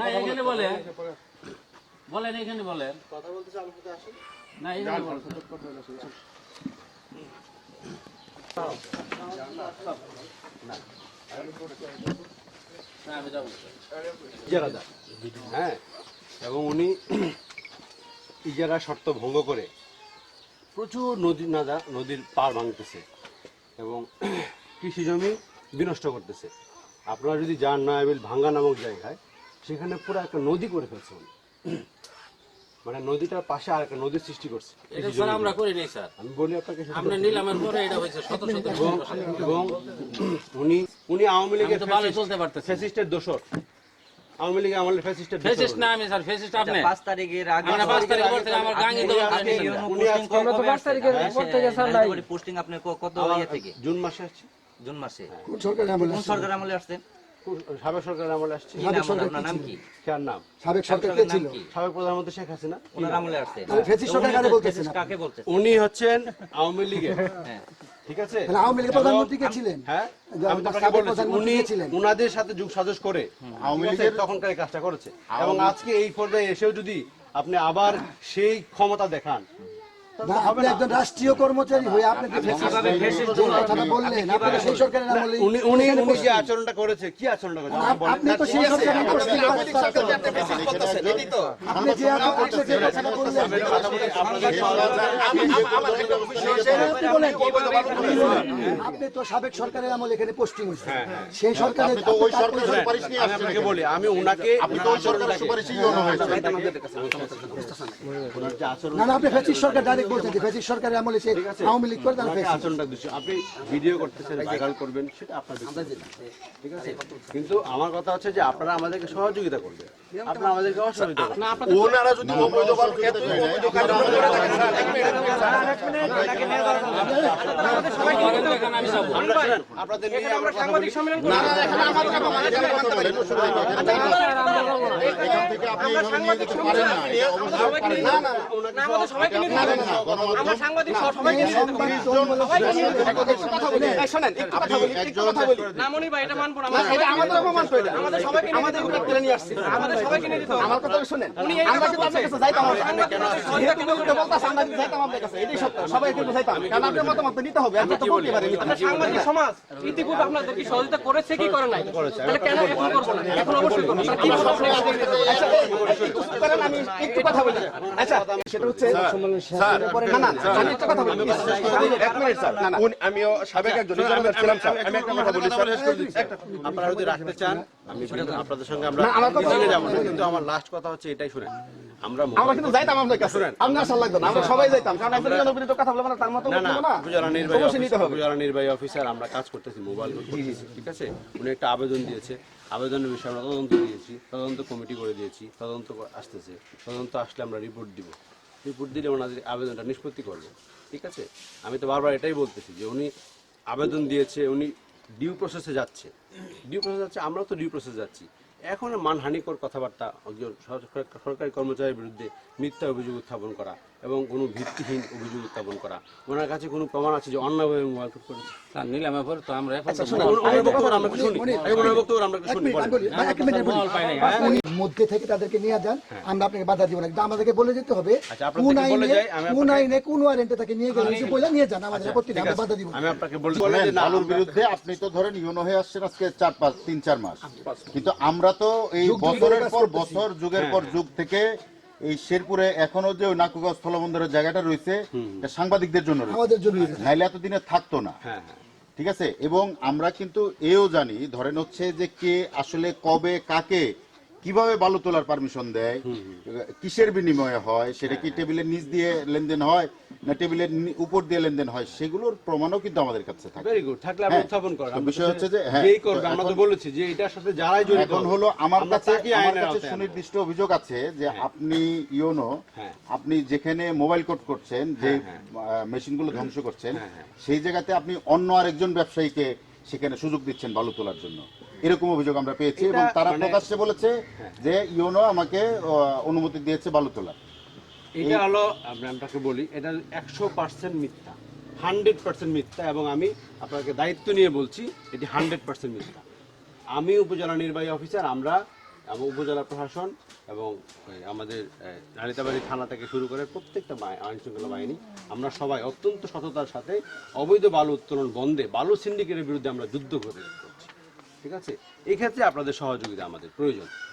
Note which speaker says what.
Speaker 1: না এখানে বলেন বলেন এখানে বলেন।
Speaker 2: কথা বলতেছে আমার সাথে আসেন।
Speaker 1: না এখানে বলেন। না আমি যাব
Speaker 3: ইজারাদার হ্যাঁ এবং উনি ইজারা শর্ত ভঙ্গ করে প্রচুর নদী নাদা নদীর পার ভাঙতেছে এবং কৃষি জমি বিনষ্ট করতেছে। আপনারা যদি যান নয়াবিল ভাঙ্গা নামক জায়গায় সেখানে পুরো একটা নদী করে ফেলছে উনি। মানে নদীটার পাশে আর একটা নদীর সৃষ্টি করছে।
Speaker 1: এটা স্যার আমরা করি নাই স্যার।
Speaker 3: আমি বলি আপনাকে
Speaker 1: আমরা নিলামের পরে এটা হয়েছে শত শত
Speaker 3: এবং এবং উনি উনি আওয়ামী লীগের
Speaker 1: তো ভালোই চলতে পারতেছি
Speaker 3: ফ্যাসিস্টের দোষর। আওয়ামী লীগের আমলের ফ্যাসিস্টের দোসর
Speaker 1: না আমি স্যার ফেসিস্ট আপনি।
Speaker 4: পাঁচ তারিখের আগে
Speaker 1: আমরা পাঁচ তারিখ পর থেকে আমার গাঙ্গি দল
Speaker 3: উনি আজকে-
Speaker 4: পোস্টিং কবে আসছে? পোস্টিং আপনি কত ইয়ে থেকে?
Speaker 3: জুন মাসে আসছে?
Speaker 4: জুন মাসে।
Speaker 5: কোন সরকারের আমলে
Speaker 4: কোন? সরকার আমলে আসছেন?
Speaker 3: সাবেক সরকারের আমলে আসছে
Speaker 4: নাম আপনার নাম কি
Speaker 3: কার নাম?
Speaker 5: সাবেক সরকার কে ছিল?
Speaker 3: সাবেক প্রধানমন্ত্রী শেখ হাসিনা?
Speaker 4: ওনার আমলে আসছে
Speaker 5: সরকার কারে বলতেছেন?
Speaker 4: কাকে বলতে
Speaker 3: উনি হচ্ছেন আওয়ামী লীগের।
Speaker 4: হ্যাঁ।
Speaker 3: ঠিক আছে?
Speaker 5: তাহলে আওয়ামী লীগের প্রধানমন্ত্রী কে ছিলেন?
Speaker 3: হ্যাঁ? আমি তো আপনাকে
Speaker 5: সাবেক
Speaker 3: বলেছি
Speaker 5: প্রধানমন্ত্রী
Speaker 3: উনি
Speaker 5: কে ছিলেন?
Speaker 3: উনাদের সাথে যুগ সাজস করে আওয়ামী লীগের তখনকার এই কাজটা করেছে। এবং আজকে এই পর্যায়ে এসেও যদি আপনি আবার সেই ক্ষমতা দেখান
Speaker 5: না, আপনি একজন রাষ্ট্রীয় কর্মচারী হয়ে আপনি যে ফেসিস্ট? যে কথাটা বললেন আপনি তো সেই সরকারের আমলে
Speaker 3: উনি উনি উনি যে আচরণটা করেছে কি আচরণটা করেছে?
Speaker 5: আপনি তো সেই সরকারের আপনি যে আপনি যে কথাটা বললেন। আপনি তো সাবেক সরকারের আমলে এখানে পোস্টিং হয়েছে সেই সরকারের
Speaker 6: তো ওই সরকারের সুপারিশ নিয়ে
Speaker 3: আপনাকে বলি আমি
Speaker 6: আপনি তো ওই সরকারের সুপারিশই
Speaker 3: আচরণ
Speaker 5: না না আপনি ফেসিস সরকার ডাইরেক্ট বলছেন যে ফেসিস সরকারের আমলে সে আওয়ামী লীগ করে তার
Speaker 3: আচরণটা দিচ্ছি আপনি ভিডিও করতেছেন ভাইরাল করবেন সেটা আপনার ঠিক আছে কিন্তু আমার কথা হচ্ছে যে আপনারা আমাদেরকে সহযোগিতা করবেন আপনারা আমাদেরকে অসহযোগিতা
Speaker 6: ওনারা যদি অবৈধ
Speaker 3: আপনাদের নিয়ে আমরা কথা বলি।
Speaker 6: না না এখানে এখান থেকে আপনি নিয়ে যেতে পারেন না না না
Speaker 5: সম্মেলন
Speaker 7: আমাদের আমাদের সবাইকে আমাদের নিয়ে আসছে আমাদের সবাইকে নিয়ে দিতে হবে আমার কথা শুনেন আমরা কিন্তু আপনার কাছে যাইতাম যেহেতু উল্টো বলতাছে আমরা কিন্তু যাইতাম আপনার কাছে এটাই সত্য। সবাই কিন্তু যাইতাম। কারণ আপনার মতামত নিতে হবে আপনি তো বলতে পারেন। সাংবাদিক সমাজ ইতিপূর্বে আপনাদের কি সহযোগিতা করেছে কি করে নাই? তাহলে কেন এখন করব না? এখন অবশ্যই? আচ্ছা একটু আমি কথা বলি। আচ্ছা সেটা হচ্ছে না না আমি একটা কথা বলি এক মিনিট স্যার না না।
Speaker 6: উনি- আমিও সাবেক একজন ছিলাম স্যার। আমি একটা কথা বলি
Speaker 3: আপনারা যদি রাখতে চান আমি আপনাদের সঙ্গে আমরা কিন্তু আমার লাস্ট কথা হচ্ছে এটাই শুনেন। আমরা
Speaker 7: আমরা কিন্তু যাইতাম আপনার কাছে। আমরা আসা লাগতো না আমরা সবাই যাইতাম। কারণ একজন জনপ্রিয় কথা বলব না তার মতো
Speaker 3: না না
Speaker 7: বলব
Speaker 3: নির্বাহী
Speaker 7: অবশ্যই
Speaker 3: অফিসার নির্বাহী অফিসার আমরা কাজ করতেছি মোবাইল ঠিক আছে? উনি একটা আবেদন দিয়েছে। আবেদনের বিষয়ে আমরা তদন্ত দিয়েছি। তদন্ত কমিটি করে দিয়েছি। তদন্ত আসতেছে। তদন্ত আসলে আমরা রিপোর্ট দিব। রিপোর্ট দিলে ওনার আবেদনটা নিষ্পত্তি করবে। ঠিক আছে? আমি তো বারবার এটাই বলতেছি যে উনি আবেদন দিয়েছে, উনি ডিউ প্রসেসে যাচ্ছে। ডিউ প্রসেস যাচ্ছে, আমরাও তো ডিউ প্রসেসে যাচ্ছি। এখন মানহানিকর কথাবার্তা, একজন সরকার- সরকারি কর্মচারীর বিরুদ্ধে মিথ্যা অভিযোগ উত্থাপন করা এবং কোনো ভিত্তিহীন অভিযোগ উত্থাপন করা। ওনার কাছে কোনো প্রমাণ আছে যে অন্যায়ভাবে মোবাইল কোড করেছে
Speaker 1: স্যার নিলামের পরে তো আমরা পাই নাই,
Speaker 5: উনি মধ্যে থেকে তাদেরকে নিয়ে যান আমরা আপনাকে বাধা দিব না। কিন্তু আমাদেরকে বলে যেতে হবে
Speaker 3: আচ্ছা,
Speaker 5: কোন আইনে কোন আইনে কোন ওয়ারেন্টে তাকে নিয়ে গেলে কিছু বলে নিয়ে যান আমাদের আপত্তি নেই, আমরা বাধা দিব
Speaker 3: আমি আপনাকে বলি বলে যে না
Speaker 6: আলুর বিরুদ্ধে আপনি তো ধরেন ইউনো হয়ে আসছেন আজকে চার পাঁচ তিন চার মাস। কিন্তু আমরা তো এই বছরের পর বছর যুগের পর যুগ থেকে এই শেরপুরে এখনও যে নাকুগাঁও স্থলবন্দরের জায়গাটা রয়েছে সাংবাদিকদের জন্য
Speaker 5: আমাদের
Speaker 6: নাইলে এতদিনে থাকতো না।
Speaker 3: হ্যাঁ হ্যাঁ।
Speaker 6: ঠিক আছে? এবং আমরা কিন্তু এও জানি ধরেন হচ্ছে যে কে আসলে কবে কাকে কীভাবে বালু তোলার পারমিশন দেয় কিসের বিনিময়ে হয় সেটা কি টেবিলের নিচ দিয়ে লেনদেন হয়? না টেবিলের উপর দিয়ে লেনদেন হয় সেগুলোর প্রমাণও কিন্তু আমাদের কাছে থাকে।
Speaker 3: ভেরি গুড থাকলে আপনি
Speaker 6: হ্যাঁ,
Speaker 3: উত্থাপন করেন।
Speaker 6: বিষয় হচ্ছে যে, হ্যাঁ,
Speaker 3: যেই করবে আমরা তো বলেছি যে এটার সাথে যারাই জড়িত
Speaker 6: এখন হলো আমার কাছে আমার কাছে সুনির্দিষ্ট অভিযোগ আছে যে আপনি ইউনো
Speaker 3: হ্যাঁ।
Speaker 6: আপনি যেখানে মোবাইল কোড করছেন যে মেশিনগুলো ধ্বংস করছেন
Speaker 3: হ্যাঁ,
Speaker 6: সেই জায়গাতে আপনি অন্য আরেকজন ব্যবসায়ীকে সেখানে সুযোগ দিচ্ছেন বালু তোলার জন্য। এরকম অভিযোগ আমরা পেয়েছি এবং তারা
Speaker 3: মানে-
Speaker 6: প্রকাশ্যে বলেছে যে ইউনো আমাকে অনুমতি দিয়েছে বালু তোলার।
Speaker 3: এটা হলো আপনাকে বলি এটা একশো পার্সেন্ট মিথ্যা হান্ড্রেড পার্সেন্ট মিথ্যা এবং আমি আপনাকে দায়িত্ব নিয়ে বলছি এটি হান্ড্রেড পার্সেন্ট মিথ্যা। আমি উপজেলা নির্বাহী অফিসার আমরা এবং উপজেলা প্রশাসন এবং আমাদের নালিতাবাড়ি থানা থেকে শুরু করে প্রত্যেকটা আইন শৃঙ্খলা বাহিনী আমরা সবাই অত্যন্ত সততার সাথে অবৈধ বালু উত্তোলন বন্ধে বালু সিন্ডিকেটের বিরুদ্ধে আমরা যুদ্ধ করে করছি। ঠিক আছে? এক্ষেত্রে আপনাদের সহযোগিতা আমাদের প্রয়োজন।